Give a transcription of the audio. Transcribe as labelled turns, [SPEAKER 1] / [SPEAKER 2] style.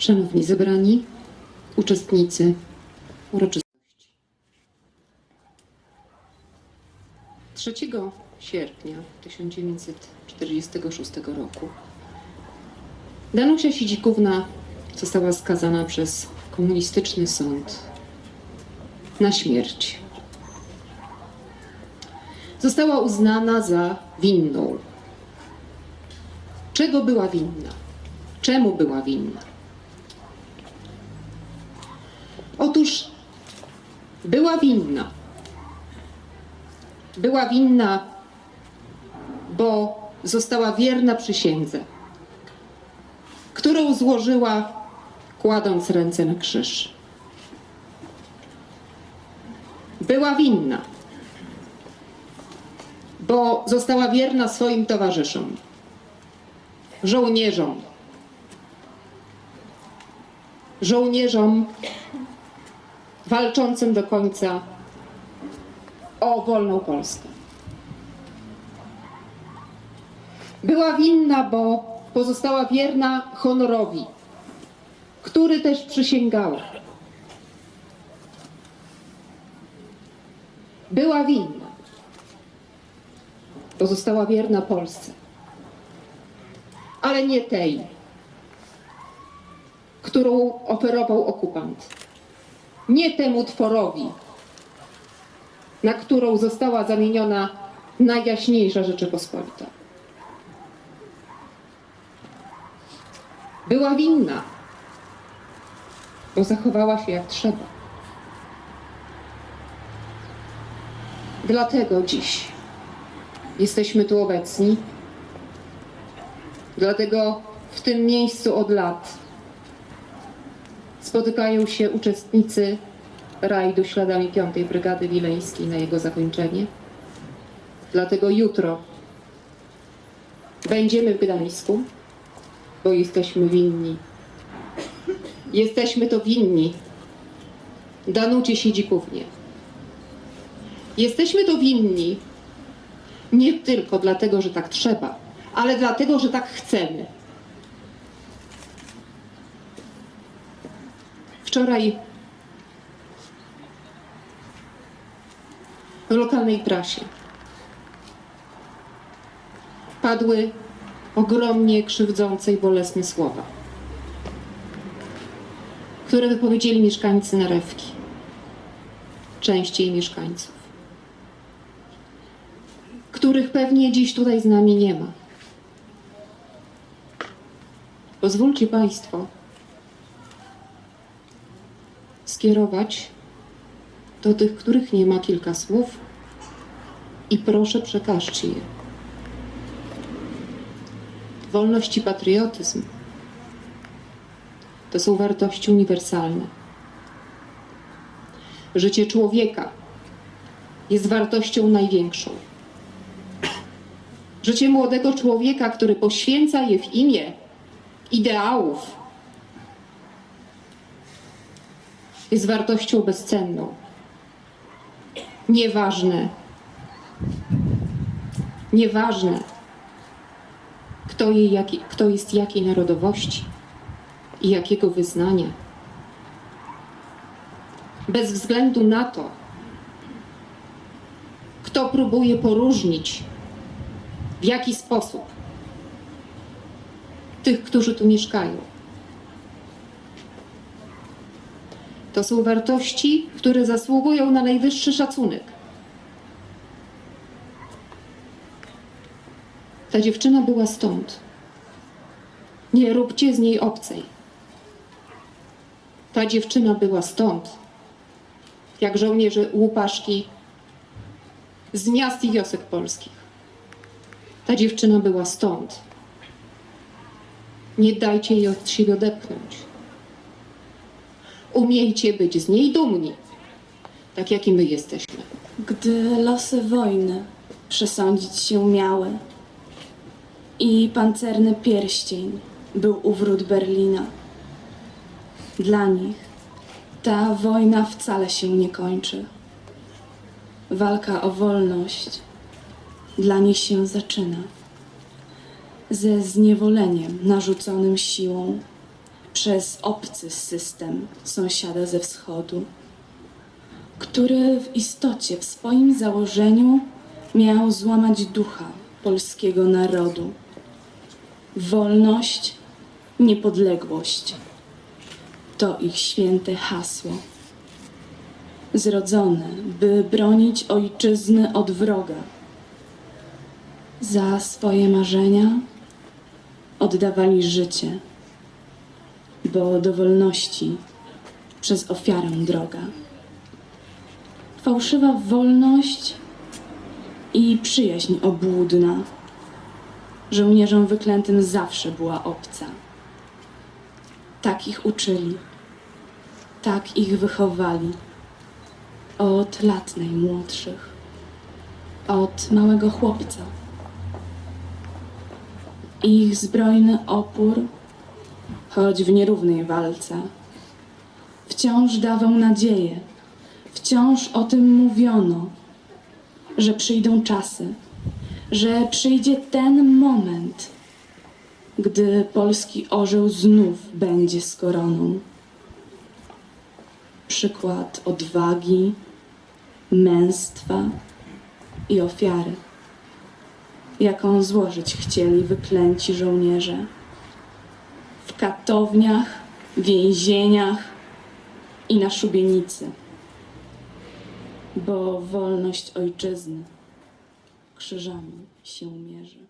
[SPEAKER 1] Szanowni zebrani, uczestnicy uroczystości. 3 sierpnia 1946 roku Danusia Sidzikówna została skazana przez komunistyczny sąd na śmierć. Została uznana za winną. Czego była winna? Czemu była winna? Otóż była winna. Była winna, bo została wierna przysiędze, którą złożyła kładąc ręce na krzyż. Była winna, bo została wierna swoim towarzyszom, żołnierzom, żołnierzom walczącym do końca o wolną Polskę. Była winna, bo pozostała wierna honorowi, który też przysięgała. Była winna, pozostała wierna Polsce, ale nie tej, którą oferował okupant. Nie temu tworowi, na którą została zamieniona najjaśniejsza Rzeczypospolita. Była winna, bo zachowała się jak trzeba. Dlatego dziś jesteśmy tu obecni. Dlatego w tym miejscu od lat spotykają się uczestnicy rajdu śladami 5 Brygady Wileńskiej na jego zakończenie. Dlatego jutro będziemy w Gdańsku, bo jesteśmy winni. Jesteśmy to winni Danucie Siedzikównie. Jesteśmy to winni nie tylko dlatego, że tak trzeba, ale dlatego, że tak chcemy. Wczoraj w lokalnej prasie padły ogromnie krzywdzące i bolesne słowa, które wypowiedzieli mieszkańcy Narewki, część jej mieszkańców, których pewnie dziś tutaj z nami nie ma. Pozwólcie Państwo skierować do tych, których nie ma kilka słów i proszę przekażcie je. Wolność i patriotyzm to są wartości uniwersalne. Życie człowieka jest wartością największą. Życie młodego człowieka, który poświęca je w imię ideałów, jest wartością bezcenną. Nieważne, nieważne, kto, jej, jaki, kto jest jakiej narodowości i jakiego wyznania. Bez względu na to, kto próbuje poróżnić, w jaki sposób tych, którzy tu mieszkają. To są wartości, które zasługują na najwyższy szacunek. Ta dziewczyna była stąd. Nie róbcie z niej obcej. Ta dziewczyna była stąd, jak żołnierze łupaszki z miast i wiosek polskich. Ta dziewczyna była stąd. Nie dajcie jej od siebie odepchnąć. Umiejcie być z niej dumni, tak jak i my jesteśmy.
[SPEAKER 2] Gdy losy wojny przesądzić się miały i pancerny pierścień był u wrót Berlina, dla nich ta wojna wcale się nie kończy. Walka o wolność dla nich się zaczyna. Ze zniewoleniem narzuconym siłą przez obcy system sąsiada ze wschodu, który w istocie, w swoim założeniu miał złamać ducha polskiego narodu. Wolność, niepodległość to ich święte hasło. Zrodzone, by bronić ojczyzny od wroga. Za swoje marzenia oddawali życie, bo do wolności przez ofiarę droga. Fałszywa wolność i przyjaźń obłudna żołnierzom wyklętym zawsze była obca. Tak ich uczyli, tak ich wychowali od lat najmłodszych, od małego chłopca. Ich zbrojny opór, choć w nierównej walce, wciąż dawał nadzieję, wciąż o tym mówiono, że przyjdą czasy, że przyjdzie ten moment, gdy polski orzeł znów będzie z koroną. Przykład odwagi, męstwa i ofiary, jaką złożyć chcieli wyklęci żołnierze. Katowniach, więzieniach i na szubienicy, bo wolność ojczyzny krzyżami się mierzy.